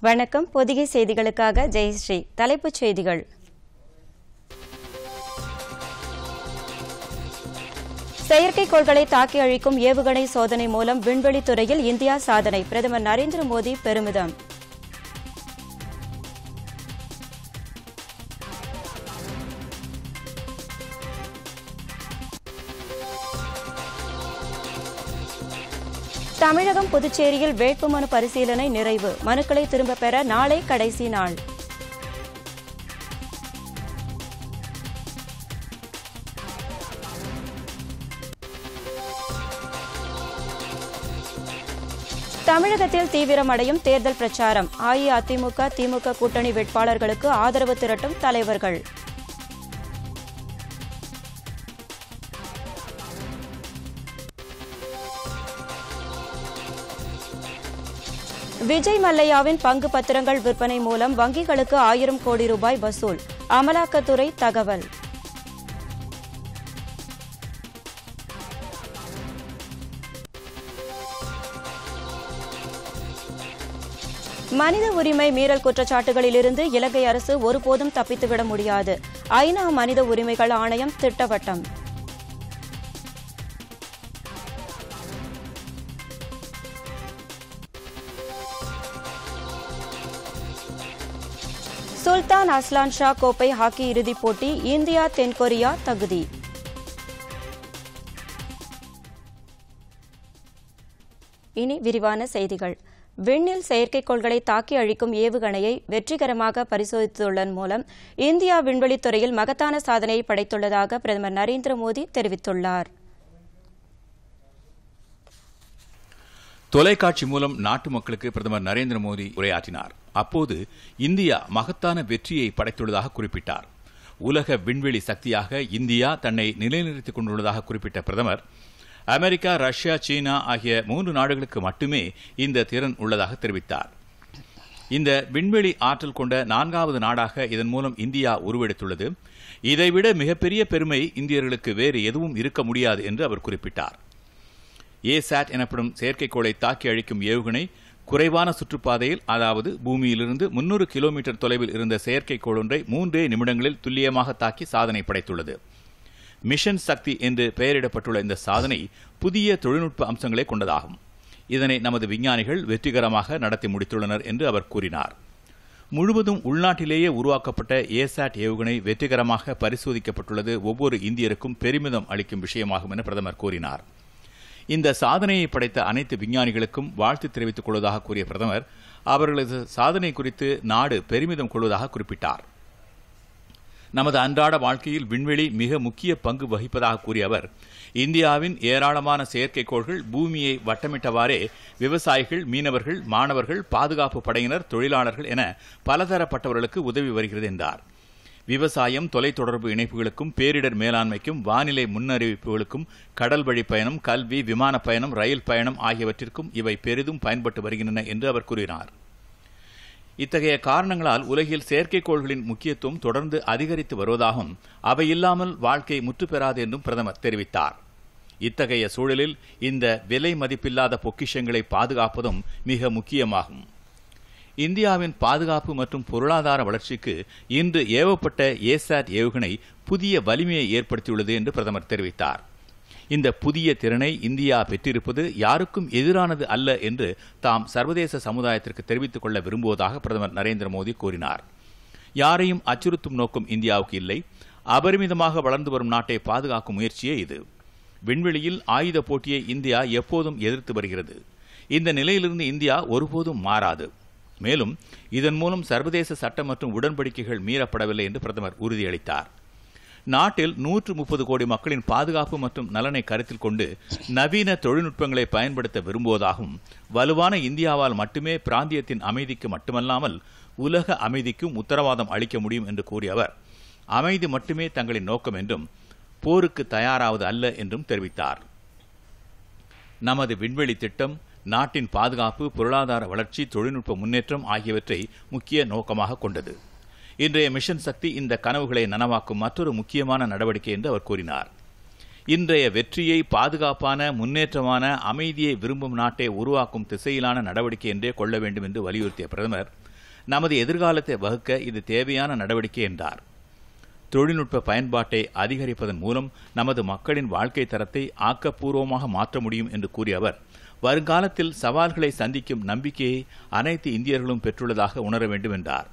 வணக்கம். பொதிகை செய்திகளுக்காக ஜெயஸ்ரீ. தலைப்புச் செய்திகள். செயற்கைக்கோள்களை தாக்கி அழிக்கும் ஏவுகணை சோதனை மூலம் விண்வெளி துறையில் இந்தியா சாதனை. பிரதமர் நரேந்திர மோடி பெருமிதம். தமிழகம் புதுச்சேரியில் வேட்புமனு பரிசீலனை நிறைவு. மனுக்களை திரும்பப் பெற நாளை கடைசி நாள். தமிழகத்தில் தீவிரமடையும் தேர்தல் பிரச்சாரம். அஇஅதிமுக திமுக கூட்டணி வேட்பாளர்களுக்கு ஆதரவு திரட்டும் தலைவர்கள். விஜய் மல்லையாவின் பங்கு பத்திரங்கள் விற்பனை மூலம் வங்கிகளுக்கு ஆயிரம் கோடி ரூபாய் வசூல். அமலாக்கத்துறை தகவல். மனித உரிமை மீறல் குற்றச்சாட்டுகளிலிருந்து இலங்கை அரசு ஒருபோதும் தப்பித்துவிட முடியாது. ஐநா மனித உரிமைகள் ஆணையம் திட்டவட்டம். சுல்தான் அஸ்லான் ஷா கோப்பை ஹாக்கி இறுதிப் போட்டி இந்தியா தென்கொரியா தகுதி. இனி விரிவான செய்திகள். விண்ணில் செயற்கைக்கோள்களை தாக்கி அழிக்கும் ஏவுகணையை வெற்றிகரமாக பரிசோதித்துள்ளதன் மூலம் இந்தியா விண்வெளித் துறையில் மகத்தான சாதனையை படைத்துள்ளதாக பிரதமர் நரேந்திர மோடி தெரிவித்துள்ளார். தொலைக்காட்சி மூலம் நாட்டு மக்களுக்கு பிரதமர் நரேந்திர மோடி உரையாற்றினார். அப்போது இந்தியா மகத்தான வெற்றியை படைத்துள்ளதாக குறிப்பிட்டார். உலக விண்வெளி சக்தியாக இந்தியா தன்னை நிலைநிறுத்திக் கொண்டுள்ளதாக குறிப்பிட்ட பிரதமர் அமெரிக்கா ரஷ்யா சீனா ஆகிய மூன்று நாடுகளுக்கு மட்டுமே இந்த திறன் உள்ளதாக தெரிவித்தார். இந்த விண்வெளி ஆற்றல் கொண்ட நான்காவது நாடாக இதன் மூலம் இந்தியா உருவெடுத்துள்ளது. இதைவிட மிகப்பெரிய பெருமை இந்தியர்களுக்கு வேறு எதுவும் இருக்க முடியாது என்று அவர் குறிப்பிட்டார். ஏசாட் எனப்படும் செயற்கைக்கோளை தாக்கி அழிக்கும் ஏவுகணை குறைவான சுற்றுப்பாதையில் அதாவது பூமியிலிருந்து முன்னூறு கிலோமீட்டர் தொலைவில் இருந்த செயற்கைக்கோள் ஒன்றை மூன்றே நிமிடங்களில் துல்லியமாக தாக்கி சாதனை படைத்துள்ளது. மிஷன் சக்தி என்று பெயரிடப்பட்டுள்ள இந்த சாதனை புதிய தொழில்நுட்ப அம்சங்களை கொண்டதாகும். இதனை நமது விஞ்ஞானிகள் வெற்றிகரமாக நடத்தி முடித்துள்ளனர் என்று அவர் கூறினார். முழுவதும் உள்நாட்டிலேயே உருவாக்கப்பட்ட ஏசாட் ஏவுகணை வெற்றிகரமாக பரிசோதிக்கப்பட்டுள்ளது. ஒவ்வொரு இந்தியருக்கும் பெருமிதம் அளிக்கும் விஷயமாகும் என பிரதமர் கூறினார். இந்த சாதனையை படைத்த அனைத்து விஞ்ஞானிகளுக்கும் வாழ்த்து தெரிவித்துக் கொள்வதாக கூறிய பிரதமர் அவர்களது சாதனை குறித்து நாடு பெருமிதம் கொள்வதாக குறிப்பிட்டார். நமது அன்றாட வாழ்க்கையில் விண்வெளி மிக முக்கிய பங்கு வகிப்பதாக கூறிய அவர் இந்தியாவின் ஏராளமான செயற்கைக்கோள்கள் பூமியை வட்டமிட்டவாறே விவசாயிகள் மீனவர்கள் மாணவர்கள் பாதுகாப்பு படையினர் தொழிலாளர்கள் என பலதரப்பட்டவர்களுக்கு உதவி வருகிறது என்றார். விவசாயம் தொலைத்தொடர்பு இணைப்புகளுக்கும் பேரிடர் மேலாண்மைக்கும் வானிலை முன்னறிவிப்புகளுக்கும் கடல் வழி பயணம் கல்வி விமான பயணம் ரயில் பயணம் ஆகியவற்றிற்கும் இவை பெரிதும் பயன்பட்டு வருகின்றன என்று அவர் கூறினார். இத்தகைய காரணங்களால் உலகில் செயற்கைக்கோள்களின் முக்கியத்துவம் தொடர்ந்து அதிகரித்து வருவதாகவும் அவை இல்லாமல் வாழ்க்கை முற்றுப்பெறாது என்றும் பிரதமர் தெரிவித்தார். இத்தகைய சூழலில் இந்த விலை மதிப்பில்லாத பொக்கிஷங்களை பாதுகாப்பதும் மிக முக்கியமாகும். இந்தியாவின் பாதுகாப்பு மற்றும் பொருளாதார வளர்ச்சிக்கு இன்று ஏவப்பட்ட ஏசாட் ஏவுகணை புதிய வலிமையை ஏற்படுத்தியுள்ளது என்று பிரதமர் தெரிவித்தார். இந்த புதிய திறனை இந்தியா பெற்றிருப்பது யாருக்கும் எதிரானது அல்ல என்று தாம் சர்வதேச சமுதாயத்திற்கு தெரிவித்துக் கொள்ள விரும்புவதாக பிரதமர் நரேந்திர மோடி கூறினார். யாரையும் அச்சுறுத்தும் நோக்கம் இந்தியாவுக்கு இல்லை. அபரிமிதமாக வளர்ந்து வரும் நாட்டை பாதுகாக்கும் முயற்சியே இது. விண்வெளியில் ஆயுத போட்டியை இந்தியா எப்போதும் எதிர்த்து வருகிறது. இந்த நிலையிலிருந்து இந்தியா ஒருபோதும் மாறாது. மேலும் இதன் மூலம் சர்வதேச சட்டம் மற்றும் உடன்படிக்கைகள் மீறப்படவில்லை என்று பிரதமர் உறுதியளித்தார். நாட்டில் நூற்று முப்பது கோடி மக்களின் பாதுகாப்பு மற்றும் நலனை கருத்தில் கொண்டு நவீன தொழில்நுட்பங்களை பயன்படுத்த விரும்புவதாகவும் வலுவான இந்தியாவால் மட்டுமே பிராந்தியத்தின் அமைதிக்கு மட்டுமல்லாமல் உலக அமைதிக்கும் உத்தரவாதம் அளிக்க முடியும் என்று கூறிய அவர் அமைதி மட்டுமே தங்களின் நோக்கம் என்றும் போருக்கு தயாராவது அல்ல என்றும் தெரிவித்தார். நமது விண்வெளி திட்டம் நாட்டின் பாதுகாப்பு பொருளாதார வளர்ச்சி தொழில்நுட்ப முன்னேற்றம் ஆகியவற்றை முக்கிய நோக்கமாக கொண்டது. இன்றைய மிஷன் சக்தி இந்த கனவுகளை நனவாக்கும் மற்றொரு முக்கியமான நடவடிக்கை என்று அவர் கூறினார். இன்றைய வெற்றியை பாதுகாப்பான முன்னேற்றமான அமைதியை விரும்பும் நாட்டை உருவாக்கும் திசையிலான நடவடிக்கை என்றே கொள்ள வேண்டும் என்று வலியுறுத்திய பிரதமர் நமது எதிர்காலத்தை வகுக்க இது தேவையான நடவடிக்கை என்றார். தொழில்நுட்ப பயன்பாட்டை அதிகரிப்பதன் மூலம் நமது மக்களின் வாழ்க்கை தரத்தை ஆக்கப்பூர்வமாக மாற்ற முடியும் என்று கூறிய அவர் வருங்காலத்தில் சவால்களை சந்திக்கும் நம்பிக்கையை அனைத்து இந்தியர்களும் பெற்றுள்ளதாக உணர வேண்டும் என்றார்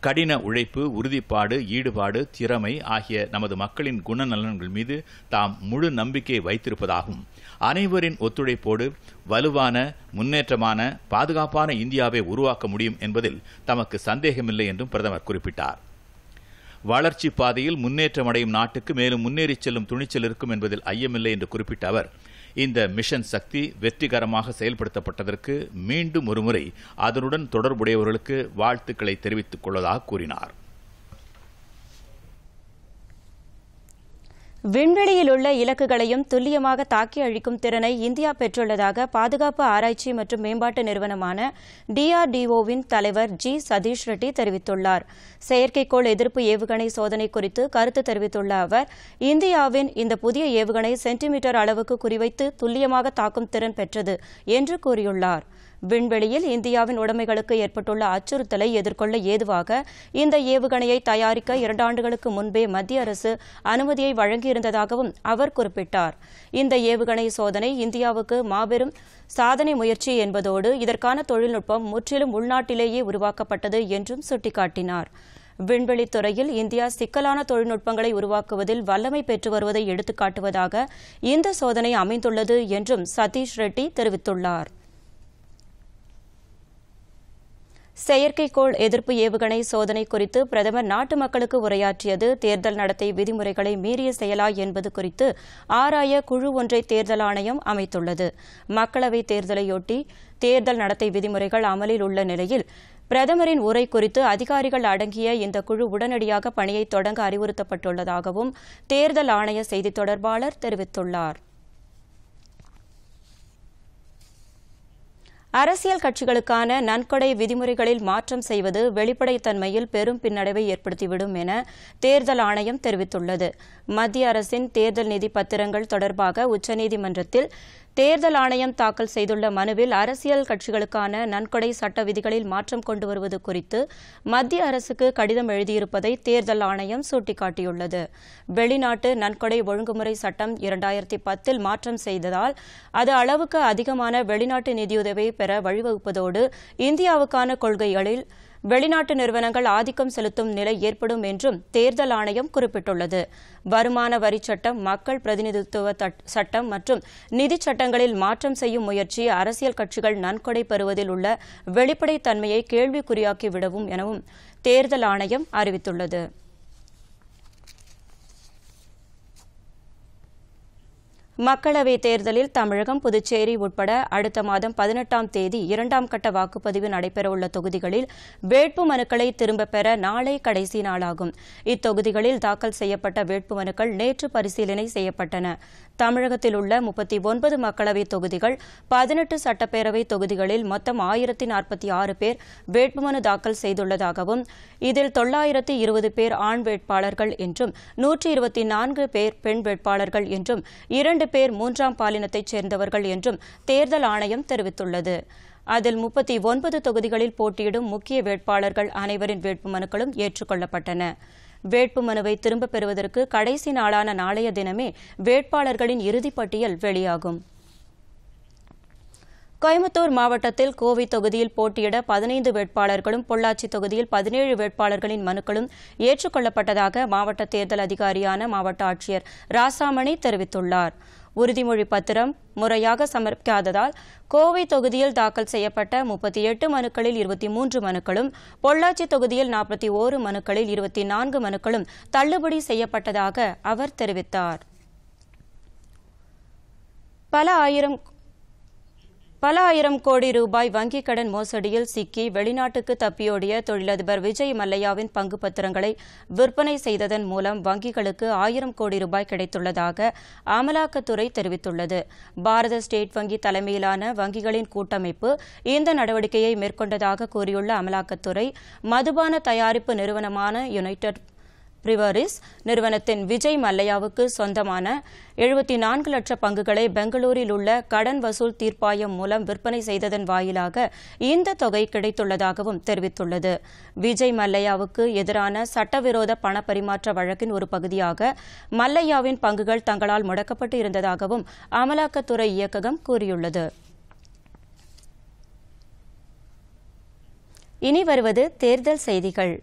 கடின உழைப்பு உறுதிப்பாடு ஈடுபாடு திறமை ஆகிய நமது மக்களின் குணநலன்கள் மீது தாம் முழு நம்பிக்கை வைத்திருப்பதாகவும் அனைவரின் ஒத்துழைப்போடு வலுவான முன்னேற்றமான பாதுகாப்பான இந்தியாவை உருவாக்க முடியும் என்பதில் தமக்கு சந்தேகமில்லை என்றும் பிரதமர் குறிப்பிட்டார். வளர்ச்சி பாதையில் முன்னேற்றம் அடையும் நாட்டுக்கு மேலும் முன்னேறிச் செல்லும் துணிச்சல் இருக்கும் என்பதில் ஐயமில்லை என்று குறிப்பிட்ட அவர் இந்த மிஷன் சக்தி வெற்றிகரமாக செயல்படுத்தப்பட்டதற்கு மீண்டும் ஒருமுறை அதனுடன் தொடர்புடையவர்களுக்கு வாழ்த்துக்களை தெரிவித்துக் கொள்வதாக கூறினார். விண்வெளியில் உள்ள இலக்குகளையும் துல்லியமாக தாக்கி அழிக்கும் திறனை இந்தியா பெற்றுள்ளதாக பாதுகாப்பு ஆராய்ச்சி மற்றும் மேம்பாட்டு நிறுவனமான டிஆர்டிஓவின் தலைவர் ஜி சதீஷ் ரெட்டி தெரிவித்துள்ளார். செயற்கைக்கோள் எதிர்ப்பு ஏவுகணை சோதனை குறித்து கருத்து தெரிவித்துள்ள அவர் இந்தியாவின் இந்த புதிய ஏவுகணை சென்டிமீட்டர் அளவுக்கு குறிவைத்து துல்லியமாக தாக்கும் திறன் பெற்றது என்று கூறியுள்ளார். விண்வெளியில் இந்தியாவின் உடைமைகளுக்கு ஏற்பட்டுள்ள அச்சுறுத்தலை எதிர்கொள்ள ஏதுவாக இந்த ஏவுகணையை தயாரிக்க இரண்டாண்டுகளுக்கு முன்பே மத்திய அரசு அனுமதியை வழங்கியிருந்ததாகவும் அவர் குறிப்பிட்டார். இந்த ஏவுகணை சோதனை இந்தியாவுக்கு மாபெரும் சாதனை முயற்சி என்பதோடு இதற்கான தொழில்நுட்பம் முற்றிலும் உள்நாட்டிலேயே உருவாக்கப்பட்டது என்றும் சுட்டிக்காட்டினார். விண்வெளித் துறையில் இந்தியா சிக்கலான தொழில்நுட்பங்களை உருவாக்குவதில் வல்லமை பெற்று வருவதை எடுத்துக்காட்டுவதாக இந்த சோதனை அமைந்துள்ளது என்றும் சதீஷ் ரெட்டி தெரிவித்துள்ளார். செயற்கைக்கோள் எதிர்ப்பு ஏவுகணை சோதனை குறித்து பிரதமர் நாட்டு மக்களுக்கு உரையாற்றியது தேர்தல் நடத்தை விதிமுறைகளை மீறிய செயலா என்பது குறித்து ஆராய குழு ஒன்றை தேர்தல் ஆணையம் அமைத்துள்ளது. மக்களவைத் தேர்தலையொட்டி தேர்தல் நடத்தை விதிமுறைகள் அமலில் உள்ள நிலையில் பிரதமரின் உரை குறித்து அதிகாரிகள் அடங்கிய இந்த குழு உடனடியாக பணியை தொடங்க அறிவுறுத்தப்பட்டுள்ளதாகவும் தேர்தல் ஆணைய செய்தித் தொடர்பாளர் தெரிவித்துள்ளார். அரசியல் கட்சிகளுக்கான நன்கொடை விதிமுறைகளில் மாற்றம் செய்வது வெளிப்படைத்தன்மையில் பெரும் பின்னடைவை ஏற்படுத்திவிடும் என தேர்தல் ஆணையம் தெரிவித்துள்ளது. மத்திய அரசின் தேர்தல் நிதி பத்திரங்கள் தொடர்பாக உச்சநீதிமன்றத்தில் தேர்தல் ஆணையம் தாக்கல் செய்துள்ள மனுவில் அரசியல் கட்சிகளுக்கான நன்கொடை சட்ட விதிகளில் மாற்றம் கொண்டு வருவது குறித்து மத்திய அரசுக்கு கடிதம் எழுதியிருப்பதை தேர்தல் ஆணையம் சுட்டிக்காட்டியுள்ளது. வெளிநாட்டு நன்கொடை ஒழுங்குமுறை சட்டம் இரண்டாயிரத்தி பத்தில் மாற்றம் செய்ததால் அது அளவுக்கு அதிகமான வெளிநாட்டு நிதியுதவியை பெற வழிவகுப்பதோடு இந்தியாவுக்கான கொள்கைகளில் வெளிநாட்டு நிறுவனங்கள் ஆதிக்கம் செலுத்தும் நிலை ஏற்படும் என்றும் தேர்தல் ஆணையம் குறிப்பிட்டுள்ளது. வருமான வரி சட்டம் மக்கள் பிரதிநிதித்துவ சட்டம் மற்றும் நிதி சட்டங்களில் மாற்றம் செய்யும் முயற்சி அரசியல் கட்சிகள் நன்கொடை பெறுவதில் உள்ள வெளிப்படைத்தன்மையை கேள்விக்குறியாக்கிவிடவும் எனவும் தேர்தல் ஆணையம் அறிவித்துள்ளது. மக்களவைத் தேர்தலில் தமிழகம் புதுச்சேரி உட்பட அடுத்த மாதம் பதினெட்டாம் தேதி இரண்டாம் கட்ட வாக்குப்பதிவு நடைபெறவுள்ள தொகுதிகளில் வேட்பு மனுக்களை திரும்பப் பெற நாளை கடைசி நாளாகும். இத்தொகுதிகளில் தாக்கல் செய்யப்பட்ட வேட்பு மனுக்கள் நேற்று பரிசீலனை செய்யப்பட்டன. தமிழகத்தில் உள்ள முப்பத்தி ஒன்பது மக்களவைத் தொகுதிகள் பதினெட்டு சட்டப்பேரவைத் தொகுதிகளில் மொத்தம் ஆயிரத்தி நாற்பத்தி ஆறு பேர் வேட்புமனு தாக்கல் செய்துள்ளதாகவும் இதில் தொள்ளாயிரத்தி இருபது பேர் ஆண் வேட்பாளர்கள் என்றும் நூற்றி இருபத்தி நான்கு பேர் பெண் வேட்பாளர்கள் என்றும் இரண்டு பேர் மூன்றாம் பாலினத்தைச் சேர்ந்தவர்கள் என்றும் தேர்தல் ஆணையம் தெரிவித்துள்ளது. அதில் முப்பத்தி ஒன்பது தொகுதிகளில் போட்டியிடும் முக்கிய வேட்பாளர்கள் அனைவரின் வேட்புமனுக்களும் ஏற்றுக்கொள்ளப்பட்டன. வேட்புமனுவை திரும்பப் பெறுவதற்கு கடைசி நாளான நாளைய தினமே வேட்பாளர்களின் இறுதிப்பட்டியல் வெளியாகும். கோயம்புத்தூர் மாவட்டத்தில் கோவை தொகுதியில் போட்டியிட பதினைந்து வேட்பாளர்களும் பொள்ளாச்சி தொகுதியில் பதினேழு வேட்பாளர்களின் மனுக்களும் ஏற்றுக்கொள்ளப்பட்டதாக மாவட்ட தேர்தல் அதிகாரியான மாவட்ட ஆட்சியர் ராசாமணி தெரிவித்துள்ளார். உறுதிமொழி பத்திரம் முறையாக சமர்ப்பிக்காததால் கோவை தொகுதியில் தாக்கல் செய்யப்பட்ட முப்பத்தி எட்டு மனுக்களில் இருபத்தி மூன்று மனுக்களும் பொள்ளாச்சி தொகுதியில் நாற்பத்தி ஓரு மனுக்களில் இருபத்தி நான்கு மனுக்களும் தள்ளுபடி செய்யப்பட்டதாக அவர் தெரிவித்தார். பல ஆயிரம் பல ஆயிரம் கோடி ரூபாய் வங்கிக் கடன் மோசடியில் சிக்கி வெளிநாட்டுக்கு தப்பியோடிய தொழிலதிபர் விஜய் மல்லையாவின் பங்கு பத்திரங்களை விற்பனை செய்ததன் மூலம் வங்கிகளுக்கு ஆயிரம் கோடி ரூபாய் கிடைத்துள்ளதாக அமலாக்கத்துறை தெரிவித்துள்ளது. பாரத ஸ்டேட் வங்கி தலைமையிலான வங்கிகளின் கூட்டமைப்பு இந்த நடவடிக்கையை மேற்கொண்டதாக கூறியுள்ள அமலாக்கத்துறை மதுபான தயாரிப்பு நிறுவனமான யுனைடெட் பிரிவாரிஸ் நிறுவனத்தின் விஜய் மல்லையாவுக்கு சொந்தமான எழுபத்தி நான்கு லட்ச பங்குகளை பெங்களூரில் உள்ள கடன் வசூல் தீர்ப்பாயம் மூலம் விற்பனை செய்ததன் வாயிலாக இந்த தொகை கிடைத்துள்ளதாகவும் தெரிவித்துள்ளது. விஜய் மல்லையாவுக்கு எதிரான சட்டவிரோத பண பரிமாற்ற வழக்கின் ஒரு பகுதியாக மல்லையாவின் பங்குகள் தங்களால் முடக்கப்பட்டு இருந்ததாகவும் அமலாக்கத்துறை இயக்ககம் கூறியுள்ளது. இனி வருவது தேர்தல் செய்திகள்.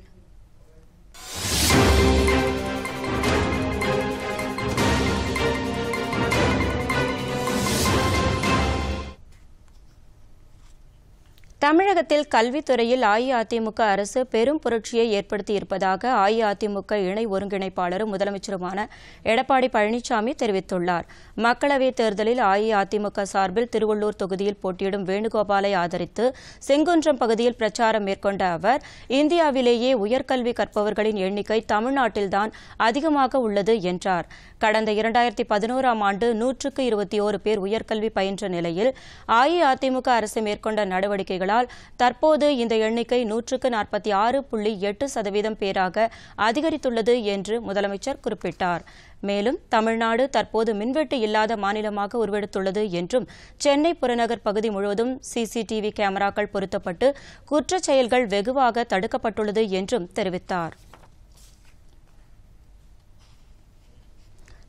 தமிழகத்தில் கல்வித்துறையில் அஇஅதிமுக அரசு பெரும் புரட்சியை ஏற்படுத்தியிருப்பதாக அஇஅதிமுக இணை ஒருங்கிணைப்பாளரும் முதலமைச்சருமான எடப்பாடி பழனிசாமி தெரிவித்துள்ளார். மக்களவைத் தேர்தலில் அஇஅதிமுக சார்பில் திருவள்ளூர் தொகுதியில் போட்டியிடும் வேணுகோபாலை ஆதரித்து செங்குன்றம் பகுதியில் பிரச்சாரம் மேற்கொண்ட அவர் இந்தியாவிலேயே உயர்கல்வி கற்பவர்களின் எண்ணிக்கை தமிழ்நாட்டில்தான் அதிகமாக உள்ளது என்றார். கடந்த இரண்டாயிரத்தி பதினோராம் ஆண்டு நூற்றுக்கு இருபத்தி ஓரு பேர் உயர்கல்வி பயின்ற நிலையில் அஇஅதிமுக அரசு மேற்கொண்ட நடவடிக்கைகளால் தற்போது இந்த எண்ணிக்கை நூற்றுக்கு நாற்பத்தி ஆறு புள்ளி எட்டு சதவீதம் பேராக அதிகரித்துள்ளது என்று முதலமைச்சர் குறிப்பிட்டார். மேலும் தமிழ்நாடு தற்போது மின்வெட்டு இல்லாத மாநிலமாக உருவெடுத்துள்ளது என்றும் சென்னை புறநகர் பகுதி முழுவதும் சிசிடிவி கேமராக்கள் பொருத்தப்பட்டு குற்றச் செயல்கள் வெகுவாக தடுக்கப்பட்டுள்ளது என்றும் தெரிவித்தார்.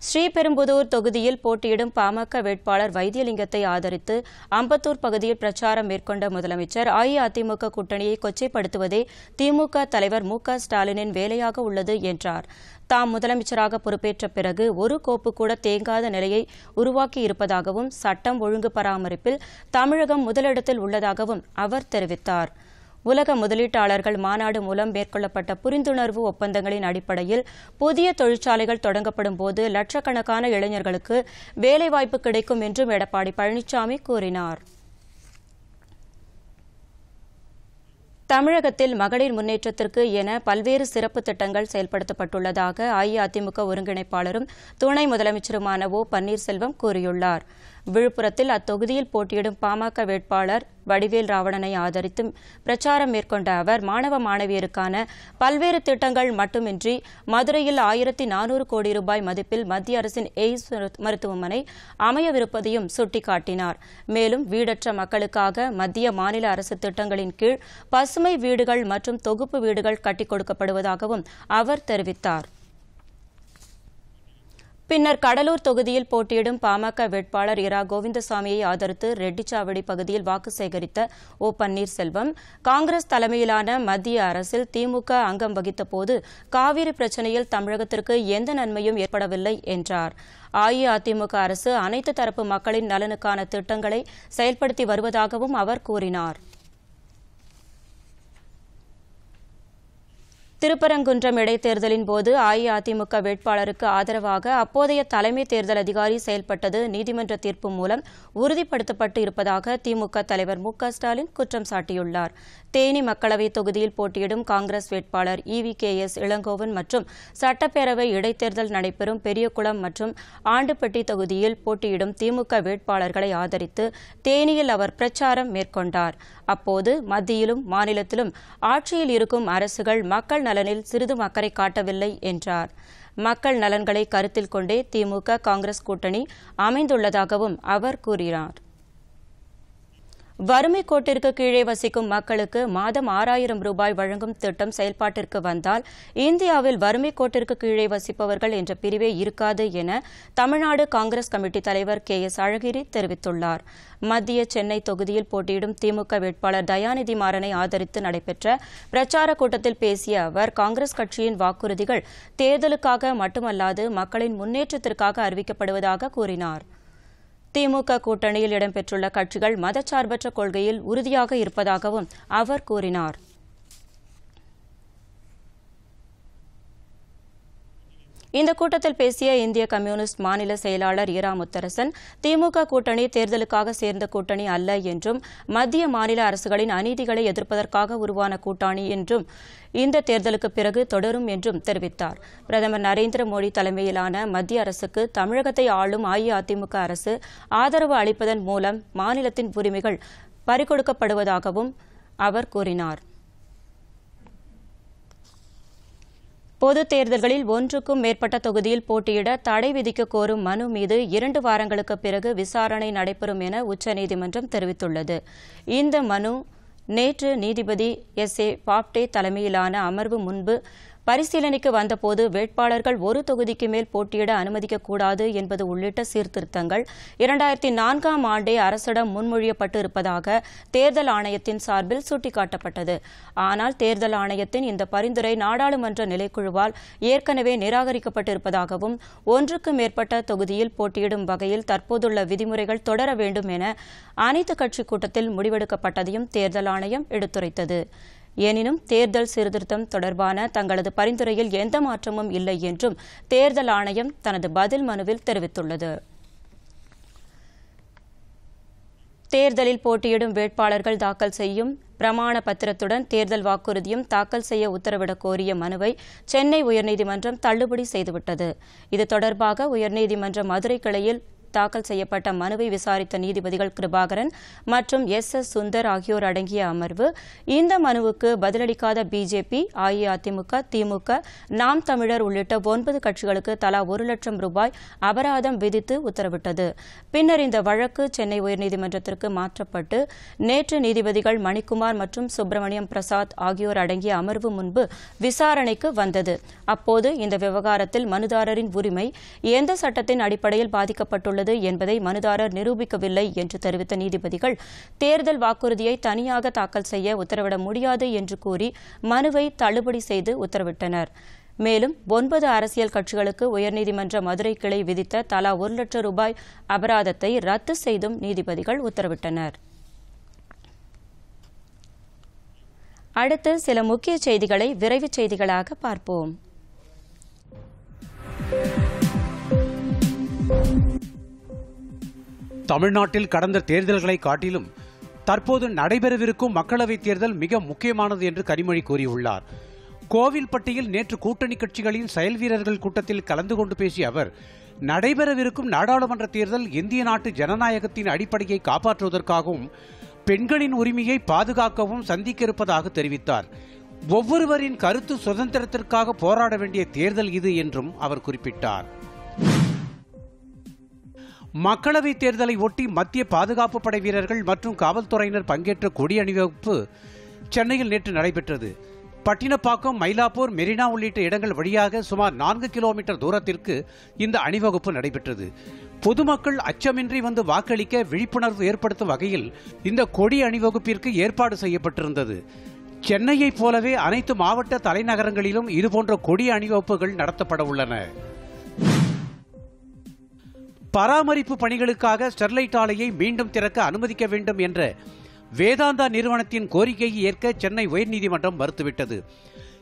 ஸ்ரீபெரும்புதூர் தொகுதியில் போட்டியிடும் பாமக வேட்பாளர் வைத்தியலிங்கத்தை ஆதரித்து அம்பத்தூர் பகுதியில் பிரச்சாரம் மேற்கொண்ட முதலமைச்சர் அஇஅதிமுக கூட்டணியை கொச்சைப்படுத்துவதே திமுக தலைவர் மு க ஸ்டாலினின் வேலையாக உள்ளது என்றார். தாம் முதலமைச்சராக பொறுப்பேற்ற பிறகு ஒரு கோப்பு கூட தேங்காத நிலையை உருவாக்கியிருப்பதாகவும் சட்டம் ஒழுங்கு பராமரிப்பில் தமிழகம் முதலிடத்தில் உள்ளதாகவும் அவர் தெரிவித்தார். உலக முதலீட்டாளர்கள் மாநாடு மூலம் மேற்கொள்ளப்பட்ட புரிந்துணர்வு ஒப்பந்தங்களின் அடிப்படையில் புதிய தொழிற்சாலைகள் தொடங்கப்படும் போது லட்சக்கணக்கான இளைஞர்களுக்கு வேலைவாய்ப்பு கிடைக்கும் என்றும் எடப்பாடி பழனிசாமி கூறினார். தமிழகத்தில் மகளிர் முன்னேற்றத்திற்கு என பல்வேறு சிறப்பு திட்டங்கள் செயல்படுத்தப்பட்டுள்ளதாக அஇஅதிமுக ஒருங்கிணைப்பாளரும் துணை முதலமைச்சருமான ஓ பன்னீர்செல்வம் கூறியுள்ளார். விழுப்புரத்தில் அத்தொகுதியில் போட்டியிடும் பாமக வேட்பாளர் வடிவேல் ராவணனை ஆதரித்து பிரச்சாரம் மேற்கொண்ட அவர் மாணவ மாணவியருக்கான பல்வேறு திட்டங்கள் மட்டுமின்றி மதுரையில் ஆயிரத்தி நானூறு கோடி ரூபாய் மதிப்பில் மத்திய அரசின் எய்ம்ஸ் மருத்துவமனை அமையவிருப்பதையும் சுட்டிக்காட்டினார். மேலும் வீடற்ற மக்களுக்காக மத்திய மாநில அரசு திட்டங்களின் கீழ் பசுமை வீடுகள் மற்றும் தொகுப்பு வீடுகள் கட்டிக் கொடுக்கப்படுவதாகவும் அவர் தெரிவித்தார். பின்னர் கடலூர் தொகுதியில் போட்டியிடும் பாமக வேட்பாளர் இரா கோவிந்தசாமியை ஆதரித்து ரெட்டிச்சாவடி பகுதியில் வாக்கு சேகரித்த ஓ பன்னீர்செல்வம் காங்கிரஸ் தலைமையிலான மத்திய அரசில் திமுக அங்கம் வகித்தபோது காவிரி பிரச்சினையில் தமிழகத்திற்கு எந்த நன்மையும் ஏற்படவில்லை என்றார். அஇஅதிமுக அரசு அனைத்து தரப்பு மக்களின் நலனுக்கான திட்டங்களை செயல்படுத்தி வருவதாகவும் அவர் கூறினார். திருப்பரங்குன்றம் இடைத்தேர்தலின் போது அஇஅதிமுக வேட்பாளருக்கு ஆதரவாக அப்போதைய தலைமை தேர்தல் அதிகாரி செயல்பட்டது நீதிமன்ற தீர்ப்பு மூலம் உறுதிப்படுத்தப்பட்டு இருப்பதாக திமுக தலைவர் மு க ஸ்டாலின் குற்றம் சாட்டியுள்ளார். தேனி மக்களவைத் தொகுதியில் போட்டியிடும் காங்கிரஸ் வேட்பாளர் இவி கே எஸ் இளங்கோவன் மற்றும் சட்டப்பேரவை இடைத்தேர்தல் நடைபெறும் பெரியகுளம் மற்றும் ஆண்டுப்பட்டி தொகுதியில் போட்டியிடும் திமுக வேட்பாளர்களை ஆதரித்து தேனியில் அவர் பிரச்சாரம் மேற்கொண்டார். அப்போது மத்தியிலும் மாநிலத்திலும் ஆட்சியில் இருக்கும் அரசுகள் மக்கள் நலனில் சிறிதும் அக்கறை காட்டவில்லை என்றார். மக்கள் நலன்களை கருத்தில் கொண்டே திமுக காங்கிரஸ் கூட்டணி அமைந்துள்ளதாகவும் அவர் கூறினார். வறுமை கோட்டிற்கு கீழே வசிக்கும் மக்களுக்கு மாதம் ஆறாயிரம் ரூபாய் வழங்கும் திட்டம் செயல்பாட்டிற்கு வந்தால் இந்தியாவில் வறுமை கோட்டிற்கு கீழே வசிப்பவர்கள் என்ற பிரிவே இருக்காது என தமிழ்நாடு காங்கிரஸ் கமிட்டி தலைவர் கே எஸ் அழகிரி தெரிவித்துள்ளார். மத்திய சென்னை தொகுதியில் போட்டியிடும் திமுக வேட்பாளர் தயாநிதி மாறனை ஆதரித்து நடைபெற்ற பிரச்சார கூட்டத்தில் பேசிய அவர் காங்கிரஸ் கட்சியின் வாக்குறுதிகள் தேர்தலுக்காக மட்டுமல்லாது மக்களின் முன்னேற்றத்திற்காக அறிவிக்கப்படுவதாக கூறினார். திமுக கூட்டணியில் இடம்பெற்றுள்ள கட்சிகள் மதச்சார்பற்ற கொள்கையில் உறுதியாக இருப்பதாகவும் அவர் கூறினார். இந்த கூட்டத்தில் பேசிய இந்திய கம்யூனிஸ்ட் மாநில செயலாளர் இரா முத்தரசன் திமுக கூட்டணி தேர்தலுக்காக சேர்ந்த கூட்டணி அல்ல என்றும் மத்திய மாநில அரசுகளின் அநீதிகளை எதிர்ப்பதற்காக உருவான கூட்டணி என்றும் இந்த தேர்தலுக்கு பிறகு தொடரும் என்றும் தெரிவித்தார். பிரதமர் நரேந்திர மோடி தலைமையிலான மத்திய அரசுக்கு தமிழகத்தை ஆளும் அஇஅதிமுக அரசு ஆதரவு அளிப்பதன் மூலம் மாநிலத்தின் உரிமைகள் பறிகொடுக்கப்படுவதாகவும் அவர் கூறினார். பொதுத் தேர்தல்களில் ஒன்றுக்கும் மேற்பட்ட தொகுதியில் போட்டியிட தடை விதிக்க கோரும் மனு மீது இரண்டு வாரங்களுக்கு பிறகு விசாரணை நடைபெறும் என உச்சநீதிமன்றம் தெரிவித்துள்ளது. இந்த மனு நேற்று நீதிபதி எஸ். ஏ. பாப்டே தலைமையிலான அமர்வு முன்பு பரிசீலனைக்கு வந்தபோது வேட்பாளர்கள் ஒரு தொகுதிக்கு மேல் போட்டியிட அனுமதிக்கக்கூடாது என்பது உள்ளிட்ட சீர்திருத்தங்கள் இரண்டாயிரத்தி நான்காம் ஆண்டே அரசிடம் முன்மொழியப்பட்டு இருப்பதாக தேர்தல் ஆணையத்தின் சார்பில் சுட்டிக்காட்டப்பட்டது. ஆனால் தேர்தல் ஆணையத்தின் இந்த பரிந்துரை நாடாளுமன்ற நிலைக்குழுவால் ஏற்கனவே நிராகரிக்கப்பட்டிருப்பதாகவும் ஒன்றுக்கு மேற்பட்ட தொகுதியில் போட்டியிடும் வகையில் தற்போதுள்ள விதிமுறைகள் தொடர வேண்டும் என அனைத்து கட்சி கூட்டத்தில் முடிவெடுக்கப்பட்டதையும் தேர்தல் ஆணையம் எடுத்துரைத்தது. எனினும் தேர்தல் சீர்திருத்தம் தொடர்பான தங்களது பரிந்துரையில் எந்த மாற்றமும் இல்லை என்றும் தேர்தல் ஆணையம் தனது பதில் மனுவில் தெரிவித்துள்ளது. தேர்தலில் போட்டியிடும் வேட்பாளர்கள் தாக்கல் செய்யும் பிரமாண பத்திரத்துடன் தேர்தல் வாக்குறுதியும் தாக்கல் செய்ய உத்தரவிடக் கோரிய மனுவை சென்னை உயர்நீதிமன்றம் தள்ளுபடி செய்துவிட்டது. இது தொடர்பாக உயர்நீதிமன்ற மதுரை கிளையில் தாக்கல் செய்யப்பட்ட மனுவை விசாரித்த நீதிபதிகள் கிருபாகரன் மற்றும் எஸ் எஸ் சுந்தர் ஆகியோர் அடங்கிய அமர்வு. இந்த மனுவுக்கு பதிலளிக்காத பிஜேபி அஇஅதிமுக திமுக நாம் தமிழர் உள்ளிட்ட ஒன்பது கட்சிகளுக்கு தலா ஒரு லட்சம் ரூபாய் அபராதம் விதித்து உத்தரவிட்டது. பின்னர் இந்த வழக்கு சென்னை உயர்நீதிமன்றத்திற்கு மாற்றப்பட்டு நேற்று நீதிபதிகள் மணிக்குமார் மற்றும் சுப்பிரமணியம் பிரசாத் ஆகியோர் அடங்கிய அமர்வு முன்பு விசாரணைக்கு வந்தது. அப்போது இந்த விவகாரத்தில் மனுதாரரின் உரிமை எந்த சட்டத்தின் அடிப்படையில் பாதிக்கப்பட்டுள்ளது உள்ளது என்பதை மனுதாரர் நிரூபிக்கவில்லை என்று தெரிவித்த நீதிபதிகள் தேர்தல் வாக்குறுதியை தனியாக தாக்கல் செய்ய உத்தரவிட முடியாது என்று கூறி மனுவை தள்ளுபடி செய்து உத்தரவிட்டனர். மேலும் ஒன்பது அரசியல் கட்சிகளுக்கு உயர்நீதிமன்ற மதுரை கிளை விதித்த தலா ஒரு லட்சம் ரூபாய் அபராதத்தை ரத்து செய்தும் நீதிபதிகள் உத்தரவிட்டனர். அடுத்து சில முக்கிய செய்திகளை விரைவு செய்திகளாக பார்ப்போம். தமிழ்நாட்டில் கடந்த தேர்தல்களை காட்டிலும் தற்போது நடைபெறவிருக்கும் மக்களவைத் தேர்தல் மிக முக்கியமானது என்று கனிமொழி கூறியுள்ளார். கோவில்பட்டியில் நேற்று கூட்டணி கட்சிகளின் செயல் வீரர்கள் கூட்டத்தில் கலந்து கொண்டு பேசிய அவர் நடைபெறவிருக்கும் நாடாளுமன்ற தேர்தல் இந்திய நாட்டு ஜனநாயகத்தின் அடிப்படையை காப்பாற்றுவதற்காகவும் பெண்களின் உரிமையை பாதுகாக்கவும் சந்திக்க இருப்பதாக தெரிவித்தார். ஒவ்வொருவரின் கருத்து சுதந்திரத்திற்காக போராட வேண்டிய தேர்தல் இது என்றும் அவர் குறிப்பிட்டார். மக்களவைத் தேர்தலை ஒட்டி மத்திய பாதுகாப்பு படை வீரர்கள் மற்றும் காவல்துறையினர் பங்கேற்ற கொடி அணிவகுப்பு சென்னையில் நேற்று நடைபெற்றது. பட்டினப்பாக்கம் மயிலாப்பூர் மெரினா உள்ளிட்ட இடங்கள் வழியாக சுமார் நான்கு கிலோமீட்டர் தூரத்திற்கு இந்த அணிவகுப்பு நடைபெற்றது. பொதுமக்கள் அச்சமின்றி வந்து வாக்களிக்க விழிப்புணர்வு ஏற்படுத்தும் வகையில் இந்த கொடி அணிவகுப்பிற்கு ஏற்பாடு செய்யப்பட்டிருந்தது. சென்னையைப் போலவே அனைத்து மாவட்ட தலைநகரங்களிலும் இதுபோன்ற கொடி அணிவகுப்புகள் நடத்தப்பட உள்ளன. பராமரிப்பு பணிகளுக்காக ஸ்டெர்லைட் ஆலையை மீண்டும் திறக்க அனுமதிக்க வேண்டும் என்ற வேதாந்தா நிறுவனத்தின் கோரிக்கையை ஏற்க சென்னை உயர்நீதிமன்றம் மறுத்துவிட்டது.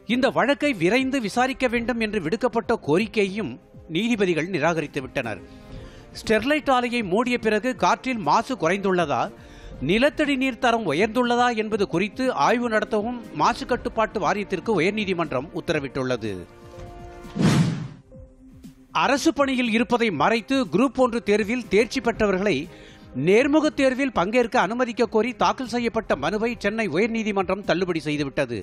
இந்த வழக்கை விரைந்து விசாரிக்க வேண்டும் என்று விடுக்கப்பட்ட கோரிக்கையையும் நீதிபதிகள் நிராகரித்துவிட்டனர் ஸ்டெர்லைட் ஆலையை மூடிய பிறகு காற்றில் மாசு குறைந்துள்ளதா? நிலத்தடி நீர் தரம் உயர்ந்துள்ளதா என்பது குறித்து ஆய்வு நடத்தவும் மாசு கட்டுப்பாட்டு வாரியத்திற்கு உயர்நீதிமன்றம் உத்தரவிட்டுள்ளது. அரசு பணியில் இருப்பதை மறைத்து குரூப் ஒன்று தேர்வில் தேர்ச்சி பெற்றவர்களை நேர்முக தேர்வில் பங்கேற்க அனுமதிக்க கோரி தாக்கல் செய்யப்பட்ட மனுவை சென்னை உயர்நீதிமன்றம் தள்ளுபடி செய்துவிட்டது.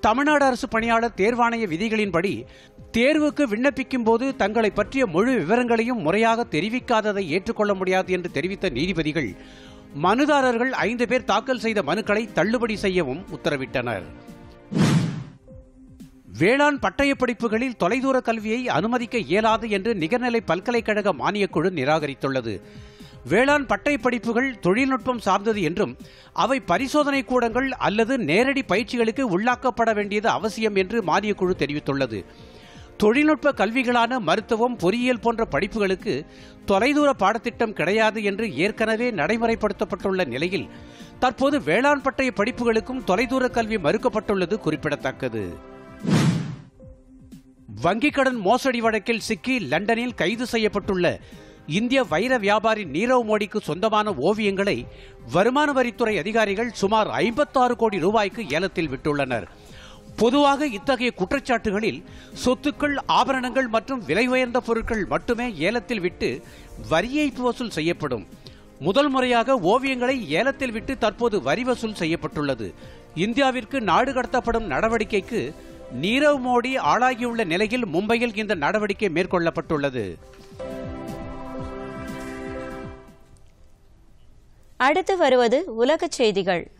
தமிழ்நாடு அரசு பணியாளர் தேர்வாணைய விதிகளின்படி தேர்வுக்கு விண்ணப்பிக்கும் போது தங்களை பற்றிய முழு விவரங்களையும் முறையாக தெரிவிக்காததை ஏற்றுக்கொள்ள முடியாது என்று தெரிவித்த நீதிபதிகள் மனுதாரர்கள் ஐந்து பேர் தாக்கல் செய்த மனுக்களை தள்ளுபடி செய்யவும் உத்தரவிட்டனர். வேளாண் பட்டய படிப்புகளில் தொலைதூர கல்வியை அனுமதிக்க இயலாது என்று நிகர்நிலை பல்கலைக்கழக மானியக்குழு நிராகரித்துள்ளது. வேளாண் பட்டய படிப்புகள் தொழில்நுட்பம் சார்ந்தது என்றும் அவை பரிசோதனை கூடங்கள் அல்லது நேரடி பயிற்சிகளுக்கு உள்ளாக்கப்பட வேண்டியது அவசியம் என்று மானியக்குழு தெரிவித்துள்ளது. தொழில்நுட்ப கல்விகளான மருத்துவம் பொறியியல் போன்ற படிப்புகளுக்கு தொலைதூர பாடத்திட்டம் கிடையாது என்று ஏற்கனவே நடைமுறைப்படுத்தப்பட்டுள்ள நிலையில் தற்போது வேளாண் பட்டய படிப்புகளுக்கும் தொலைதூர கல்வி மறுக்கப்பட்டுள்ளது குறிப்பிடத்தக்கது. வங்கிக் கடன் மோசடி வழக்கில் சிக்கி லண்டனில் கைது செய்யப்பட்டுள்ள இந்திய வைர வியாபாரி நீரவ் மோடிக்கு சொந்தமான ஓவியங்களை வருமான வரித்துறை அதிகாரிகள் சுமார் ஐம்பத்தாறு கோடி ரூபாய்க்கு ஏலத்தில் விட்டுள்ளனர். பொதுவாக இத்தகைய குற்றச்சாட்டுகளில் சொத்துக்கள் ஆபரணங்கள் மற்றும் விலை உயர்ந்த பொருட்கள் மட்டுமே ஏலத்தில் விட்டு வரி ஏய்ப்பு வசூல் செய்யப்படும். முதல் முறையாக ஓவியங்களை ஏலத்தில் விட்டு தற்போது வரி வசூல் செய்யப்பட்டுள்ளது. இந்தியாவிற்கு நாடு கடத்தப்படும் நடவடிக்கைக்கு நீரவ் மோடி ஆளாகியுள்ள நிலையில் மும்பையில் இந்த நடவடிக்கை மேற்கொள்ளப்பட்டுள்ளது. அடுத்து வருவது உலகச் செய்திகள்.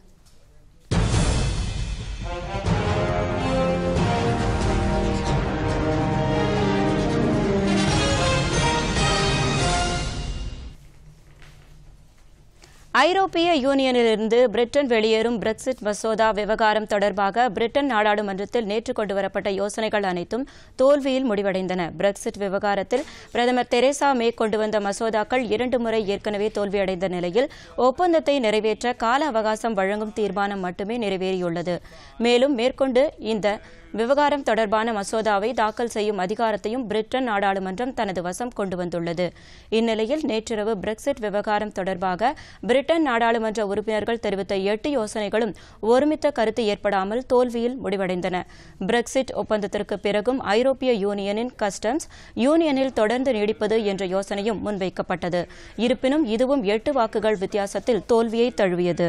ஐரோப்பிய யூனியனிலிருந்து பிரிட்டன் வெளியேறும் பிரெக்சிட் மசோதா விவகாரம் தொடர்பாக பிரிட்டன் நாடாளுமன்றத்தில் நேற்று கொண்டுவரப்பட்ட யோசனைகள் அனைத்தும் தோல்வியில் முடிவடைந்தன. பிரெக்சிட் விவகாரத்தில் பிரதமர் தெரேசா மே கொண்டு வந்த மசோதாக்கள் இரண்டு முறை ஏற்கனவே தோல்வியடைந்த நிலையில் ஒப்பந்தத்தை நிறைவேற்ற கால அவகாசம் வழங்கும் தீர்மானம் மட்டுமே நிறைவேறியுள்ளது. மேலும் மேற்கொண்டு இந்த விவகாரம் தொடர்பான மசோதாவை தாக்கல் செய்யும் அதிகாரத்தையும் பிரிட்டன் நாடாளுமன்றம் தனது வசம் கொண்டு வந்துள்ளது. இந்நிலையில் நேற்றிரவு பிரெக்சிட் விவகாரம் தொடர்பாக பிரிட்டன் நாடாளுமன்ற உறுப்பினர்கள் தெரிவித்த எட்டு யோசனைகளும் ஒருமித்த கருத்து ஏற்படாமல் தோல்வியில் முடிவடைந்தன. பிரெக்சிட் ஒப்பந்தத்திற்கு பிறகும் ஐரோப்பிய யூனியனின் கஸ்டம்ஸ் யூனியனில் தொடர்ந்து நீடிப்பது என்ற யோசனையும் முன்வைக்கப்பட்டது. இருப்பினும் இதுவும் எட்டு வாக்குகள் வித்தியாசத்தில் தோல்வியை தழுவியது.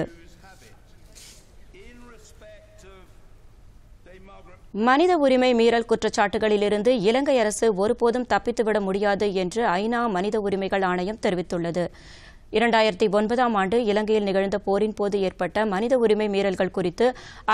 மனித உரிமை மீறல் குற்றச்சாட்டுகளிலிருந்து இலங்கை அரசு ஒருபோதும் தப்பித்துவிட முடியாது என்று ஐநா மனித உரிமைகள் ஆணையம் தெரிவித்துள்ளது. இரண்டாயிரத்தி ஒன்பதாம் ஆண்டு இலங்கையில் நிகழ்ந்த போரின் போது ஏற்பட்ட மனித உரிமை மீறல்கள் குறித்து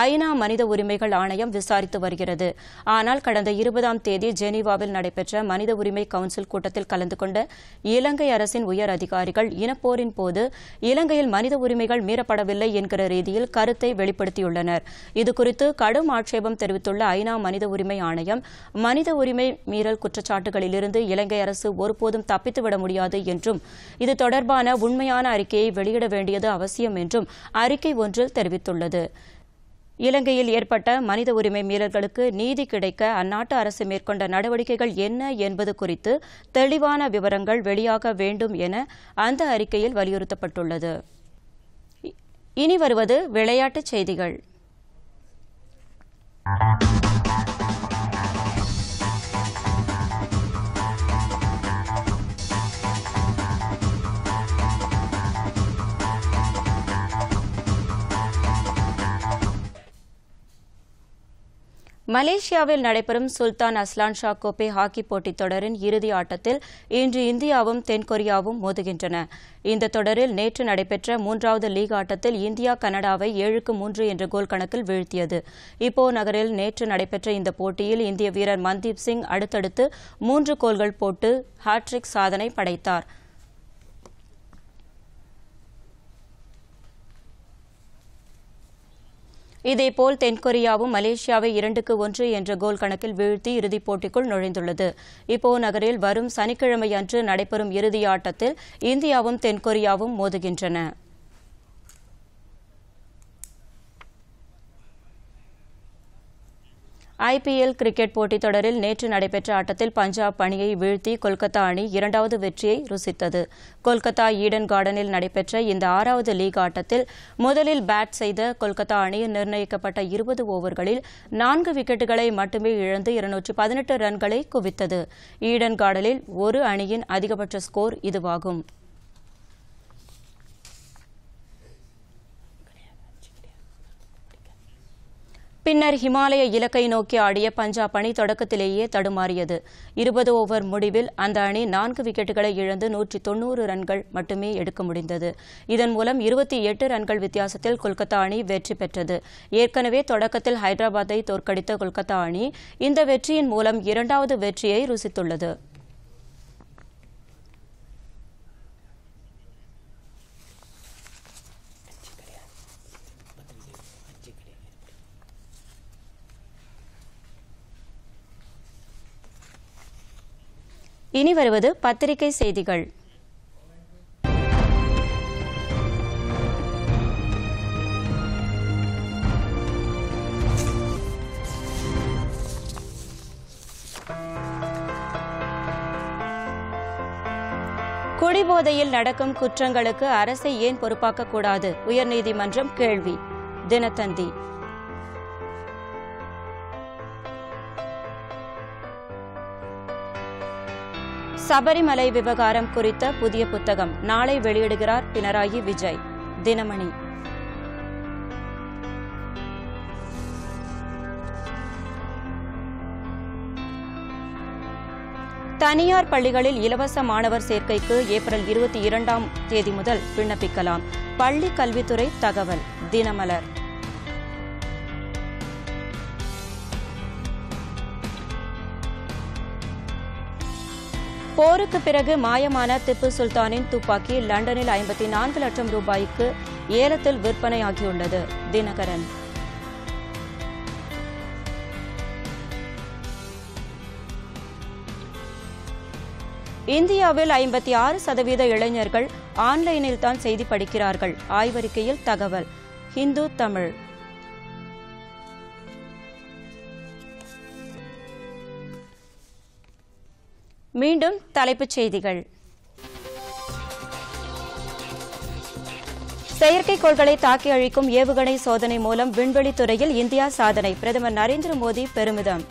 ஐநா மனித உரிமைகள் ஆணையம் விசாரித்து வருகிறது. ஆனால் கடந்த இருபதாம் தேதி ஜெனீவாவில் நடைபெற்ற மனித உரிமை கவுன்சில் கூட்டத்தில் கலந்து கொண்ட இலங்கை அரசின் உயர் அதிகாரிகள் இனப்போரின் போது இலங்கையில் மனித உரிமைகள் மீறப்படவில்லை என்கிற ரீதியில் கருத்தை வெளிப்படுத்தியுள்ளனர். இதுகுறித்து கடும் ஆட்சேபம் தெரிவித்துள்ள ஐநா மனித உரிமை ஆணையம் மனித உரிமை மீறல் குற்றச்சாட்டுகளிலிருந்து இலங்கை அரசு ஒருபோதும் தப்பித்துவிட முடியாது என்றும் இது தொடர்பான உண்மையான அறிக்கையை வெளியிட வேண்டியது அவசியம் என்றும் அறிக்கை ஒன்றில் தெரிவித்துள்ளது. இலங்கையில் ஏற்பட்ட மனித உரிமை மீறல்களுக்கு நீதி கிடைக்க அந்நாட்டு அரசு மேற்கொண்ட நடவடிக்கைகள் என்ன என்பது குறித்து தெளிவான விவரங்கள் வெளியாக வேண்டும் என அந்த அறிக்கையில் வலியுறுத்தப்பட்டுள்ளது. இனி வருவது விளையாட்டுச் செய்திகள். மலேசியாவில் நடைபெறும் சுல்தான் அஸ்லான் ஷா கோப்பை ஹாக்கி போட்டித் தொடரின் இறுதி ஆட்டத்தில் இன்று இந்தியாவும் தென்கொரியாவும் மோதுகின்றன. இந்த தொடரில் நேற்று நடைபெற்ற மூன்றாவது லீக் ஆட்டத்தில் இந்தியா கனடாவை ஏழுக்கு மூன்று என்ற கோல் கணக்கில் வீழ்த்தியது. இப்போ நகரில் நேற்று நடைபெற்ற இந்த போட்டியில் இந்திய வீரர் மன்தீப் சிங் அடுத்தடுத்து மூன்று கோல்கள் போட்டு ஹாட்ரிக் சாதனை படைத்தார். இதேபோல் தென்கொரியாவும் மலேசியாவை இரண்டுக்கு ஒன்று என்ற கோல் கணக்கில் வீழ்த்தி இறுதிப் போட்டிக்குள் நுழைந்துள்ளது. இப்போ நகரில் வரும் சனிக்கிழமை அன்று நடைபெறும் இறுதி ஆட்டத்தில் இந்தியாவும் தென்கொரியாவும் மோதுகின்றன. ஐபிஎல் கிரிக்கெட் போட்டித் தொடரில் நேற்று நடைபெற்ற ஆட்டத்தில் பஞ்சாப் அணியை வீழ்த்தி கொல்கத்தா அணி இரண்டாவது வெற்றியை ருசித்தது. கொல்கத்தா ஈடன் கார்டனில் நடைபெற்ற இந்த ஆறாவது லீக் ஆட்டத்தில் முதலில் பேட் செய்த கொல்கத்தா அணி நிர்ணயிக்கப்பட்ட இருபது ஓவர்களில் நான்கு விக்கெட்டுகளை மட்டுமே இழந்து இருநூற்று பதினெட்டு ரன்களை குவித்தது. ஈடன் கார்டனில் ஒரு அணியின் அதிகபட்ச ஸ்கோர் இதுவாகும். பின்னர் ஹிமாலய இலக்கை நோக்கி ஆடிய பஞ்சாப் அணி தொடக்கத்திலேயே தடுமாறியது. இருபது ஓவர் முடிவில் அந்த அணி நான்கு விக்கெட்டுகளை இழந்து நூற்றி தொன்னூறு ரன்கள் மட்டுமே எடுக்க முடிந்தது. இதன் மூலம் இருபத்தி எட்டு ரன்கள் வித்தியாசத்தில் கொல்கத்தா அணி வெற்றி பெற்றது. ஏற்கனவே தொடக்கத்தில் ஹைதராபாத்தை தோற்கடித்த கொல்கத்தா அணி இந்த வெற்றியின் மூலம் இரண்டாவது வெற்றியை ருசித்துள்ளது. இனி வருவது பத்திரிகை செய்திகள். குடிபோதையில் நடக்கும் குற்றங்களுக்கு அரசை ஏன் பொறுப்பாக்கக் கூடாது? உயர்நீதிமன்றம் கேள்வி. தினத்தந்தி. சபரிமலை விவகாரம் குறித்த புதிய புத்தகம் நாளை வெளியிடுகிறார் பினராயி விஜய். தினமணி. தனியார் பள்ளிகளில் இலவச மாணவர் சேர்க்கைக்கு ஏப்ரல் இருபத்தி இரண்டாம் தேதி முதல் விண்ணப்பிக்கலாம். பள்ளி கல்வித்துறை தகவல் தினமலர். போருக்கு பிறகு மாயமான திப்பு சுல்தானின் துப்பாக்கி லண்டனில் ஐம்பத்தி நான்கு லட்சம் ரூபாய்க்கு ஏலத்தில் விற்பனையாகியுள்ளது. தினகரன். இந்தியாவில் ஐம்பத்தி ஆறு சதவீத இளைஞர்கள் ஆன்லைனில் தான் செய்தி படிக்கிறார்கள். ஆய்வறிக்கையில் தகவல். ஹிந்து தமிழ். மீண்டும் தலைப்புச் செய்திகள். செயற்கைக்கோள்களை தாக்கி அழிக்கும் ஏவுகணை சோதனை மூலம் விண்வெளி துறையில் இந்தியா சாதனை பிரதமர் நரேந்திர மோடி பெருமிதம்.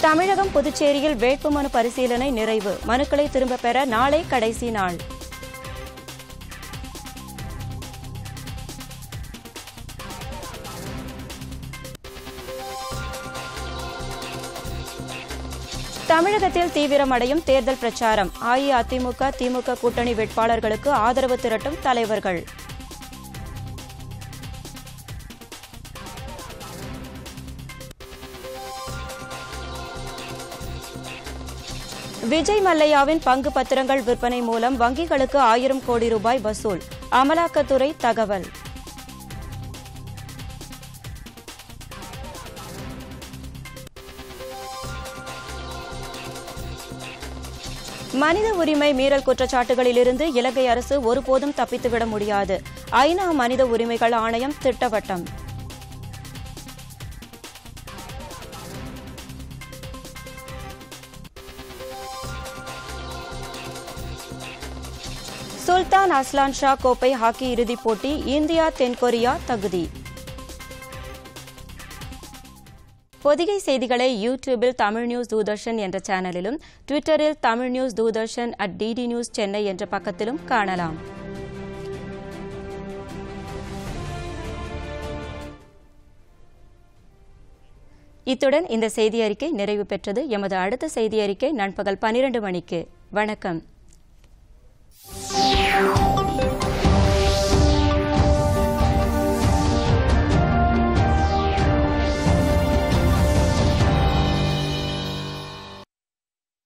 தமிழகம் புதுச்சேரியில் வேட்புமனு பரிசீலனை நிறைவு மனுக்களை திரும்பப் பெற நாளை கடைசி நாள். தமிழகத்தில் தீவிரமடையும் தேர்தல் பிரச்சாரம். அஇஅதிமுக திமுக கூட்டணி வேட்பாளர்களுக்கு ஆதரவு திரட்டும் தலைவர்கள். விஜய் மல்லையாவின் பங்கு பத்திரங்கள் விற்பனை மூலம் வங்கிகளுக்கு ஆயிரம் கோடி ரூபாய் வசூல். அமலாக்கத்துறை தகவல். மனித உரிமை மீறல் குற்றச்சாட்டுகளிலிருந்து இலங்கை அரசு ஒருபோதும் தப்பித்துவிட முடியாது. ஐநா மனித உரிமைகள் ஆணையம் திட்டவட்டம். சுல்தான் அஸ்லான் ஷா கோப்பை ஹாக்கி இறுதிப் போட்டி இந்தியா தென்கொரியா தகுதி. பொதிகை செய்திகளை யூடியூபில் தமிழ் நியூஸ் தூர்தர்ஷன் என்ற சேனலிலும் ட்விட்டரில் Tamil news Doordarshan at DD news Chennai என்ற பக்கத்திலும் காணலாம். இத்துடன் இந்த செய்தி அறிக்கை நிறைவு பெற்றது. எமது அடுத்த செய்தி அறிக்கை நண்பகல் பனிரண்டு மணிக்கு. வணக்கம்.